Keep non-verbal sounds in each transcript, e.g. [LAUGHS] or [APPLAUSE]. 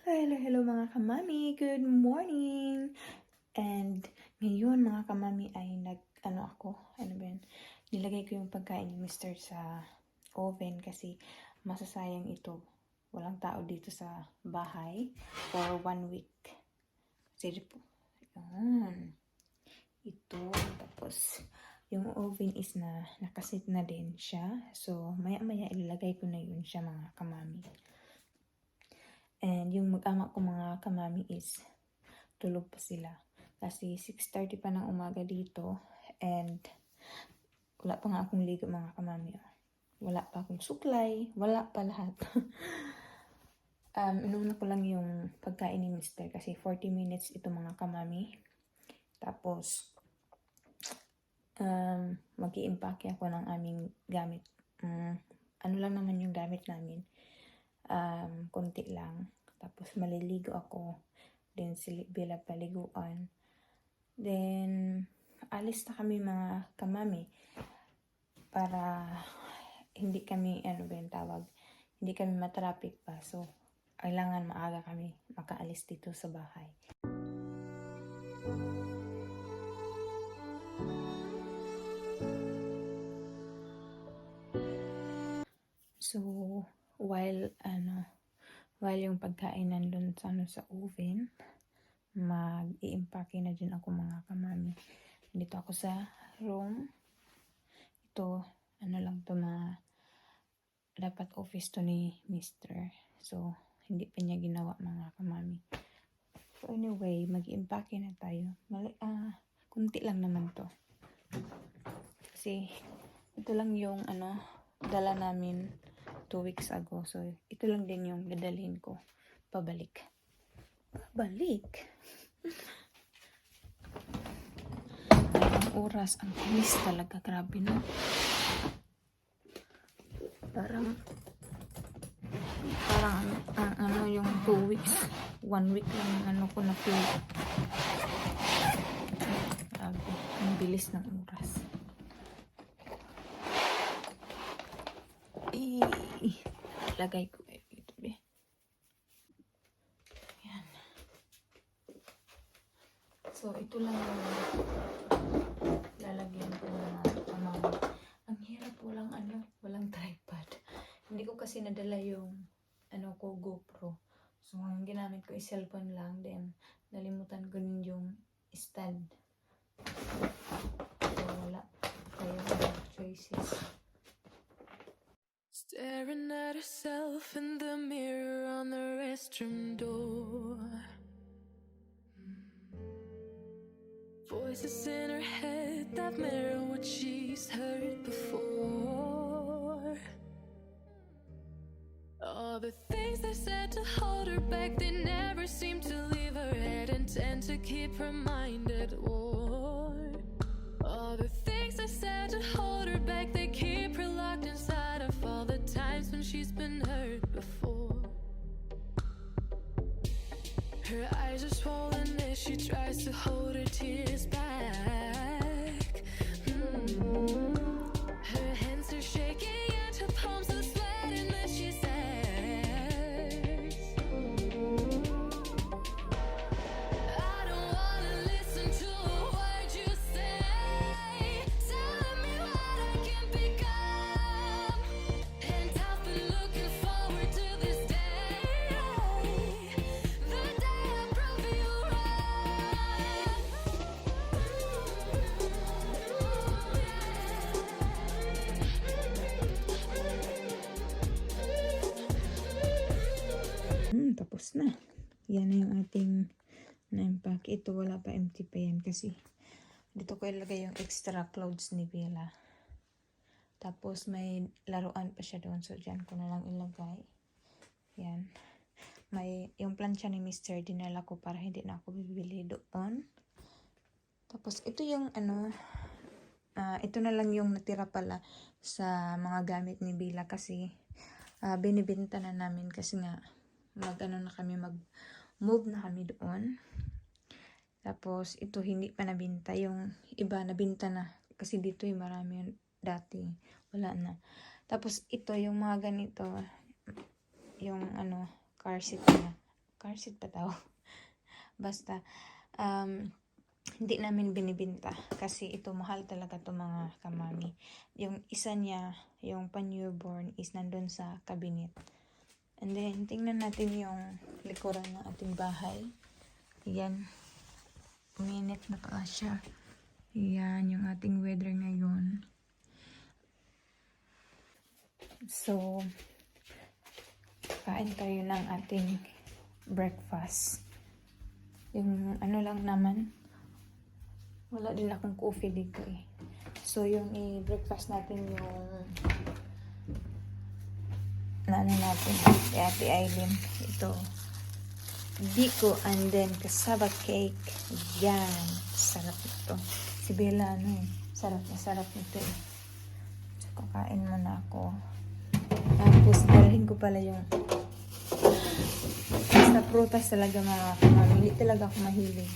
Hello, hello, hello mga kamami. Good morning. And ngayon mga kamami ay nag, ano ako, ano ba yun? Nilagay ko yung pagkain ni Mr. sa oven kasi masasayang ito. Walang tao dito sa bahay for one week. Kasi po, yan. Ito, tapos yung oven is na nakasit na din siya. So, maya-maya ilalagay ko na yun siya mga kamami. And yung mag-ama ko mga kamami is tulog pa sila. Kasi 6.30 pa ng umaga dito. And wala pa nga akong ligo mga kamami. oh. Wala pa akong suklay. Wala pa lahat. [LAUGHS] um, inuna ko lang yung pagkain ni Mr. Kasi 40 minutes ito mga kamami. Tapos, um, mag iimpake ako ng aming gamit. Mm, ano lang naman yung gamit namin um, konti lang. Tapos maliligo ako. Then bila paliguan. Then alis na kami mga kamami para hindi kami ano ba yung tawag hindi kami matraffic pa so kailangan maaga kami makaalis dito sa bahay So, while ano, while yung pagkain nandun sa ano sa oven, mag-iimpake na din ako mga kamami. Dito ako sa room. Ito, ano lang to mga dapat office to ni Mr. So, hindi pa niya ginawa mga kamami. So, anyway, mag-iimpake na tayo. Mali, ah, kunti lang naman to. Kasi, ito lang yung ano, dala namin two weeks ago. So, ito lang din yung dadalhin ko. Pabalik. Pabalik? Ang oras, ang bilis talaga. Grabe, no? Parang, parang, ang ano, yung two weeks, one week lang ano ko na feel. Grabe, ang bilis ng oras. Eh, lagay ko eh, ito be. Yan. So, ito lang yung lalagyan ko na ano. Ang hirap walang ano, walang tripod. Hindi ko kasi nadala yung ano ko GoPro. So, ang ginamit ko is cellphone lang. Then, nalimutan ko din yung stand. So, wala. Kaya choices. Staring at herself in the mirror on the restroom door. Voices in her head that mirror what she's heard before. All the things they said to hold her back, they never seem to leave her head and tend to keep her mind at war. All the things they said to hold her she's been hurt before. Her eyes are swollen as she tries to hold her tears back. Tapos na. Yan na yung ating na-impack. Ito wala pa empty pa yan kasi dito ko ilagay yung extra clothes ni Bella. Tapos may laruan pa siya doon. So, dyan ko na lang ilagay. Yan. May, yung plancha ni Mr. dinala ko para hindi na ako bibili doon. Tapos, ito yung ano, ah, ito na lang yung natira pala sa mga gamit ni Bella kasi ah, binibenta na namin kasi nga mag ano na kami mag move na kami doon. Tapos ito hindi pa nabinta yung iba nabinta na kasi dito yung marami yun dati wala na. Tapos ito yung mga ganito yung ano car seat niya car seat pa tao. [LAUGHS] Basta, um, hindi namin binibinta kasi ito mahal talaga to mga kamami. Yung isa niya, yung pa-newborn is nandun sa cabinet. And then, tingnan natin yung likuran ng ating bahay. Yan. Minute na pala siya. Yan, yung ating weather ngayon. So, kain tayo ng ating breakfast. Yung ano lang naman, wala din akong coffee dito eh. So, yung i-breakfast natin yung na ano natin, kay Ate Aileen. Ito, biko and then kasaba cake. Yan, sarap ito. Si Bella, ano eh, sarap na sarap nito eh. Kakain muna ako. Tapos, dalhin ko pala yung basta prutas talaga mga kamamili. Talaga ako mahilig.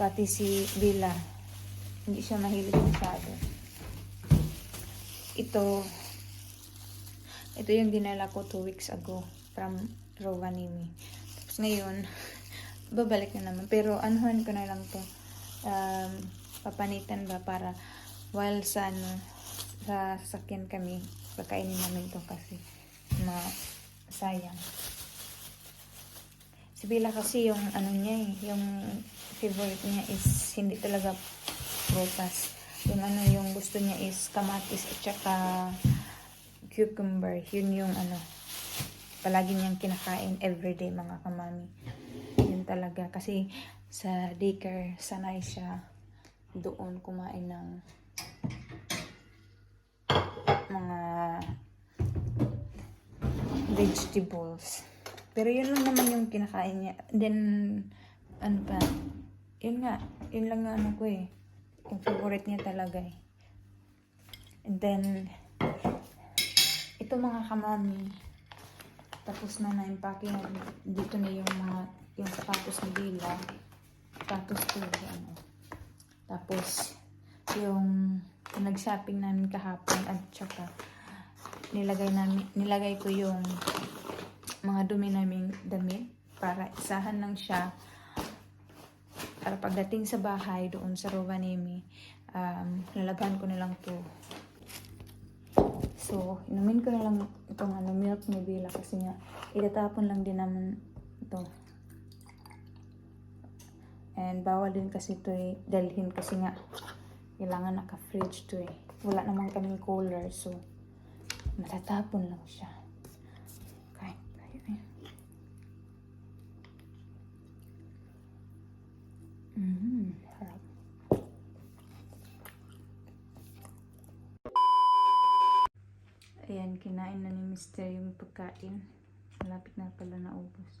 Pati si Bella, hindi siya mahilig masyado. Ito, ito yung dinala ko two weeks ago from Rovaniemi. Tapos ngayon, [LAUGHS] babalik na naman. Pero anuhan ko na lang to. Um, papanitan ba para while sa ano, sa sasakyan kami, pagkainin namin to kasi ma sayang. Si Bella kasi yung ano niya eh, yung favorite niya is hindi talaga prutas. Yung ano, yung gusto niya is kamatis at saka cucumber. Yun yung ano, palagi niyang kinakain everyday mga kamami. Yun talaga. Kasi sa daycare, sanay siya doon kumain ng mga vegetables. Pero yun lang naman yung kinakain niya. Then, ano pa, yun nga, yun lang nga ano ko eh. Yung favorite niya talaga eh. And then, ito mga kamami, tapos na na dito na yung mga, yung sapatos ni Bila. Sapatos ko, ano. Tapos, yung nag-shopping namin kahapon at saka nilagay namin nilagay ko yung mga dumi naming damit para isahan lang siya para pagdating sa bahay doon sa Rovaniemi um, lalabhan ko na lang to so inumin ko na lang itong ano, milk ni Bila kasi nga itatapon lang din naman ito. And bawal din kasi ito eh, dalhin kasi nga kailangan naka-fridge to eh. Wala naman kaming cooler so matatapon lang siya. Kain tayo eh mm, harap ayan kinain na ni Mr. yung pagkain malapit na pala naubos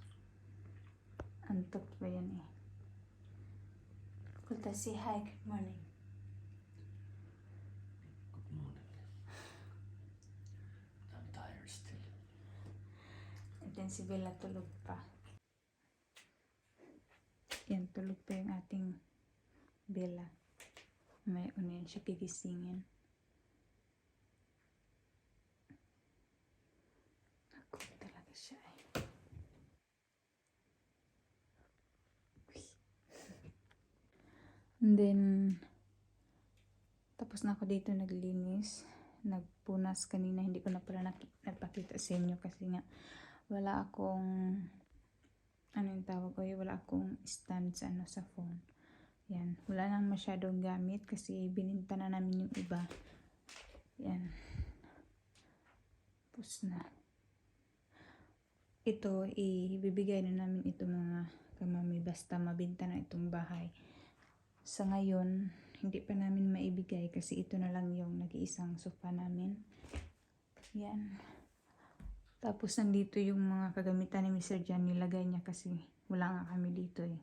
antok ba yan eh Kulta, say hi, good morning. Good morning. I'm tired still. And then si Bella tulog pa. Yan, tulog pa yung ating Bella. May una yan siya gigisingin. Ako talaga siya eh. And then, tapos na ako dito naglinis. Nagpunas kanina. Hindi ko na pala nagpakita sa inyo kasi nga wala akong ano yung tawag ko, wala akong stand sa ano sa phone. Yan, wala nang masyadong gamit kasi bininta na namin yung iba. Yan. Tapos na. Ito, ibibigay na namin ito mga kamami basta mabinta na itong bahay. Sa ngayon, hindi pa namin maibigay kasi ito na lang yung nag-iisang sofa namin. Yan. Tapos nandito yung mga kagamitan ni Mr. Jan nilagay niya kasi wala nga kami dito eh.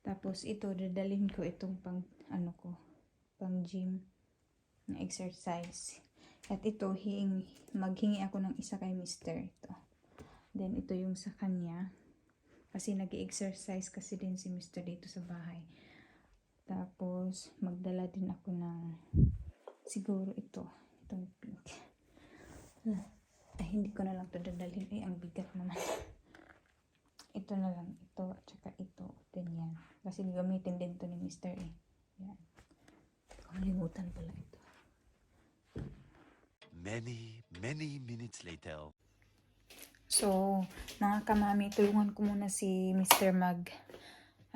Tapos ito dadalhin ko itong pang ano ko, pang gym na exercise. At ito hing maghingi ako ng isa kay Mr. ito. Then ito yung sa kanya kasi nag-exercise kasi din si Mr. dito sa bahay. Tapos magdala din ako ng siguro ito, itong pink. Ay, hindi ko na lang ito dadalhin. Eh, ang bigat naman. ito na lang. Ito at saka ito. Ganyan. Kasi gamitin din to ni Mr. eh. Yan. Kalimutan pala ito. Many, many minutes later. So, mga kamami, tulungan ko muna si Mr. Mag,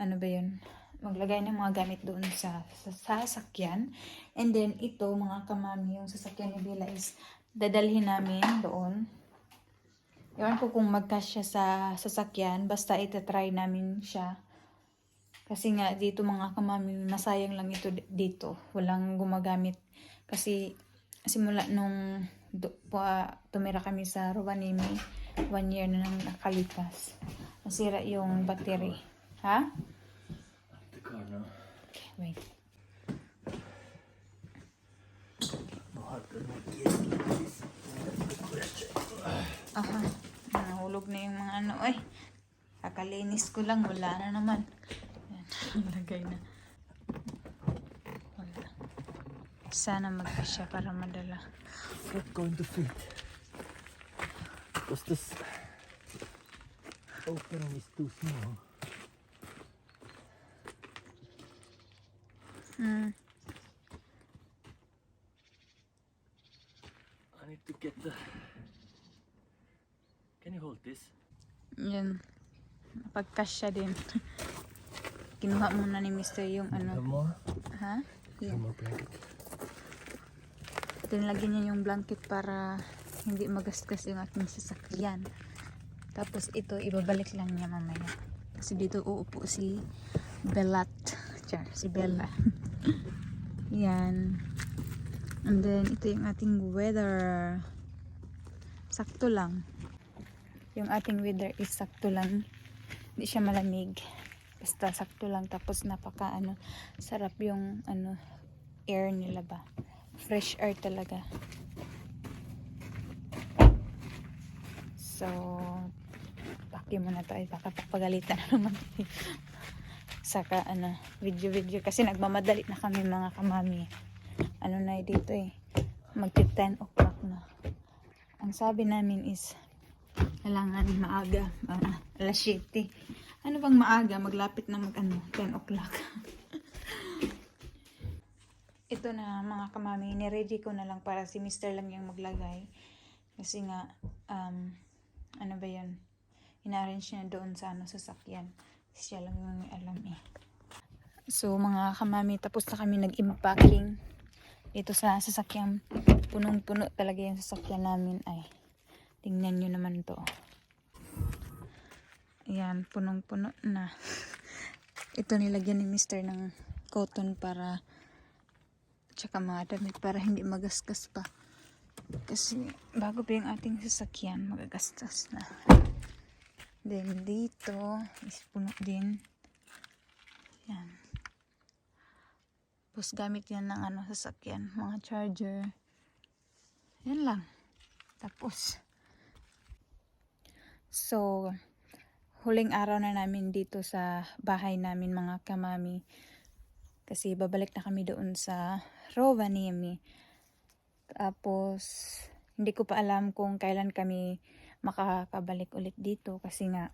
ano ba yun, maglagay ng mga gamit doon sa, sa sasakyan. And then, ito, mga kamami, yung sasakyan ni Bella is dadalhin namin doon. Ewan ko kung magkasya sa sasakyan, basta itatry namin siya. Kasi nga, dito mga kamami, masayang lang ito dito. Walang gumagamit. Kasi, simula nung do, pa, tumira kami sa Rovaniemi, one year na nang nakalipas. Nasira yung battery. Ha? The car now. Okay, wait. Aha. Nahulog na yung mga ano. Ay, kakalinis ko lang. Wala na naman. Yan. Lagay [LAUGHS] na. Wala. Sana magkasya para madala. Not going to fit. Because this opening is too small. Hmm. I need to get the. Can you hold this? Yan. Pagkasya din. Kinuha muna ni Mr. yung ano. more? Ha? Yan. more blanket. Tinlagyan niya yung blanket para hindi magasgas yung aking sasakyan. Tapos ito, ibabalik lang niya mamaya. Kasi dito uupo si Bellat. Char, si Bella. [LAUGHS] Yan. And then, ito yung ating weather. Sakto lang. Yung ating weather is sakto lang. Hindi siya malamig. Basta sakto lang. Tapos napaka ano, sarap yung ano, air nila ba. Fresh air talaga. So, paki mo na to ay baka papagalitan na naman. Saka ano, video-video kasi nagmamadali na kami mga kamami. Ano na eh dito eh. Magti 10 o'clock na. Ang sabi namin is kailangan maaga, ah, alas 7. Ano bang maaga? Maglapit na mag ano, 10 o'clock. [LAUGHS] Ito na mga kamami, niready ko na lang para si Mr. lang yung maglagay. Kasi nga, um, ano ba yun? Inarrange niya doon sa ano, sasakyan. Siya lang yung alam eh. So mga kamami, tapos na kami nag-impacking dito sa sasakyan. Punong-puno talaga yung sasakyan namin. Ay, tingnan nyo naman to. Ayan, punong-puno na. [LAUGHS] Ito nilagyan ni Mr. ng cotton para tsaka mga damit para hindi magasgas pa. Kasi bago pa yung ating sasakyan, magagastos na. Then dito, is puno din. Yan. Tapos gamit yan ng ano, sasakyan, mga charger. Yan lang. Tapos. So, huling araw na namin dito sa bahay namin mga kamami. Kasi babalik na kami doon sa Rovaniemi. Tapos, hindi ko pa alam kung kailan kami makakabalik ulit dito kasi nga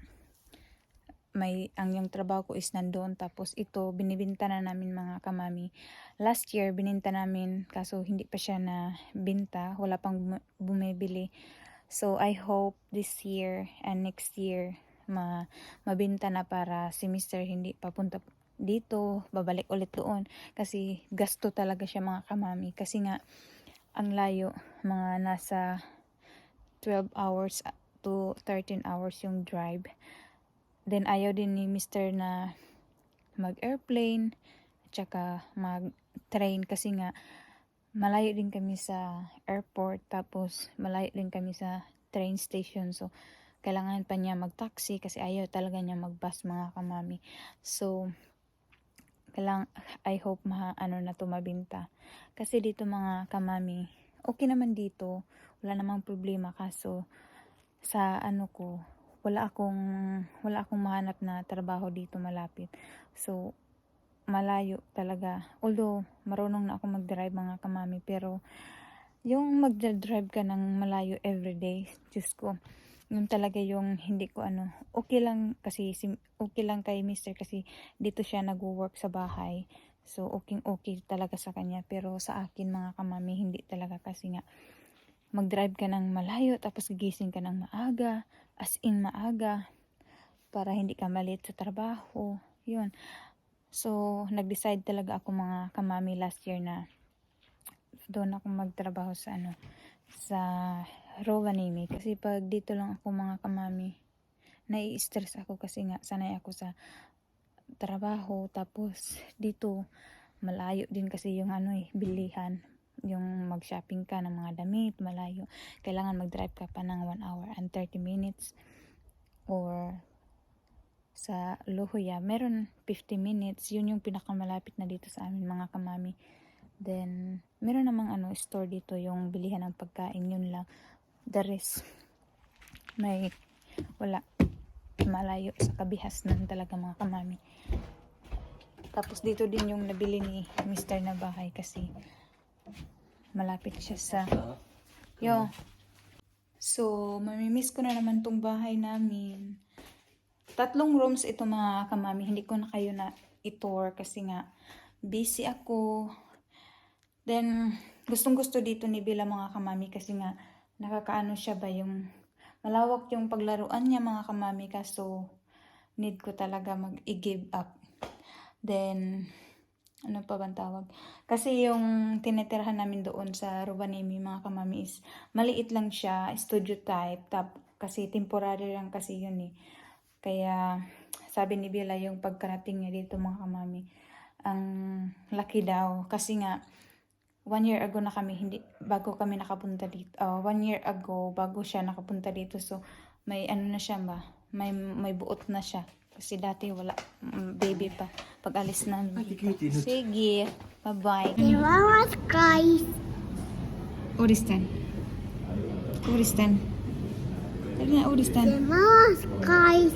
may ang yung trabaho ko is nandoon. Tapos ito binibinta na namin mga kamami. Last year bininta namin kaso hindi pa siya na binta wala pang bum- bumibili. So I hope this year and next year ma mabinta na para si Mr. hindi papunta dito babalik ulit doon. Kasi gasto talaga siya mga kamami. Kasi nga ang layo mga nasa 12 hours to 13 hours yung drive. Then ayaw din ni Mr. na mag-airplane at saka mag-train kasi nga malayo din kami sa airport tapos malayo din kami sa train station so kailangan pa niya mag-taxi kasi ayaw talaga niya mag-bus mga kamami. So kailang I hope ma ano na tumabinta. Kasi dito mga kamami, okay naman dito wala namang problema kaso sa ano ko wala akong wala akong mahanap na trabaho dito malapit so malayo talaga although marunong na ako mag-drive mga kamami pero yung mag-drive ka ng malayo everyday Diyos ko Yun talaga yung hindi ko ano, okay lang kasi, okay lang kay mister kasi dito siya nag-work sa bahay. So, okay, okay talaga sa kanya. Pero sa akin mga kamami, hindi talaga kasi nga mag-drive ka ng malayo tapos gigising ka ng maaga, as in maaga, para hindi ka malit sa trabaho. Yun. So, nag-decide talaga ako mga kamami last year na doon ako magtrabaho sa ano, sa Rovaniemi. Kasi pag dito lang ako mga kamami, nai-stress ako kasi nga sanay ako sa trabaho. Tapos dito, malayo din kasi yung ano eh, bilihan. Yung mag-shopping ka ng mga damit, malayo. Kailangan mag-drive ka pa ng 1 hour and 30 minutes. Or sa Lohuya, meron 50 minutes. Yun yung pinakamalapit na dito sa amin mga kamami. Then, meron namang ano, store dito yung bilihan ng pagkain. Yun lang. The rest, may wala. Malayo sa kabihas nan talaga mga kamami. Tapos dito din yung nabili ni Mr. na bahay kasi malapit siya sa Yo. So, mamimiss ko na naman tong bahay namin. Tatlong rooms ito mga kamami. Hindi ko na kayo na itour kasi nga busy ako. Then, gustong gusto dito ni Bila mga kamami kasi nga nakakaano siya ba yung malawak yung paglaruan niya mga kamami kaso need ko talaga mag-i-give up. Then, ano pa bang tawag? Kasi yung tinitirahan namin doon sa Rovaniemi mga kamami is maliit lang siya, studio type. Tap, kasi temporary lang kasi yun eh. Kaya sabi ni Bila yung pagkarating niya dito mga kamami, ang laki daw. Kasi nga, one year ago na kami, hindi, bago kami nakapunta dito. ah, one year ago, bago siya nakapunta dito. So, may ano na siya ba? May, may buot na siya. Kasi dati wala, mm, baby pa. Pag alis na. Sige, bye-bye. Mama's guys. Oristan. Oristan. Dali na, Oristan. Mama's guys.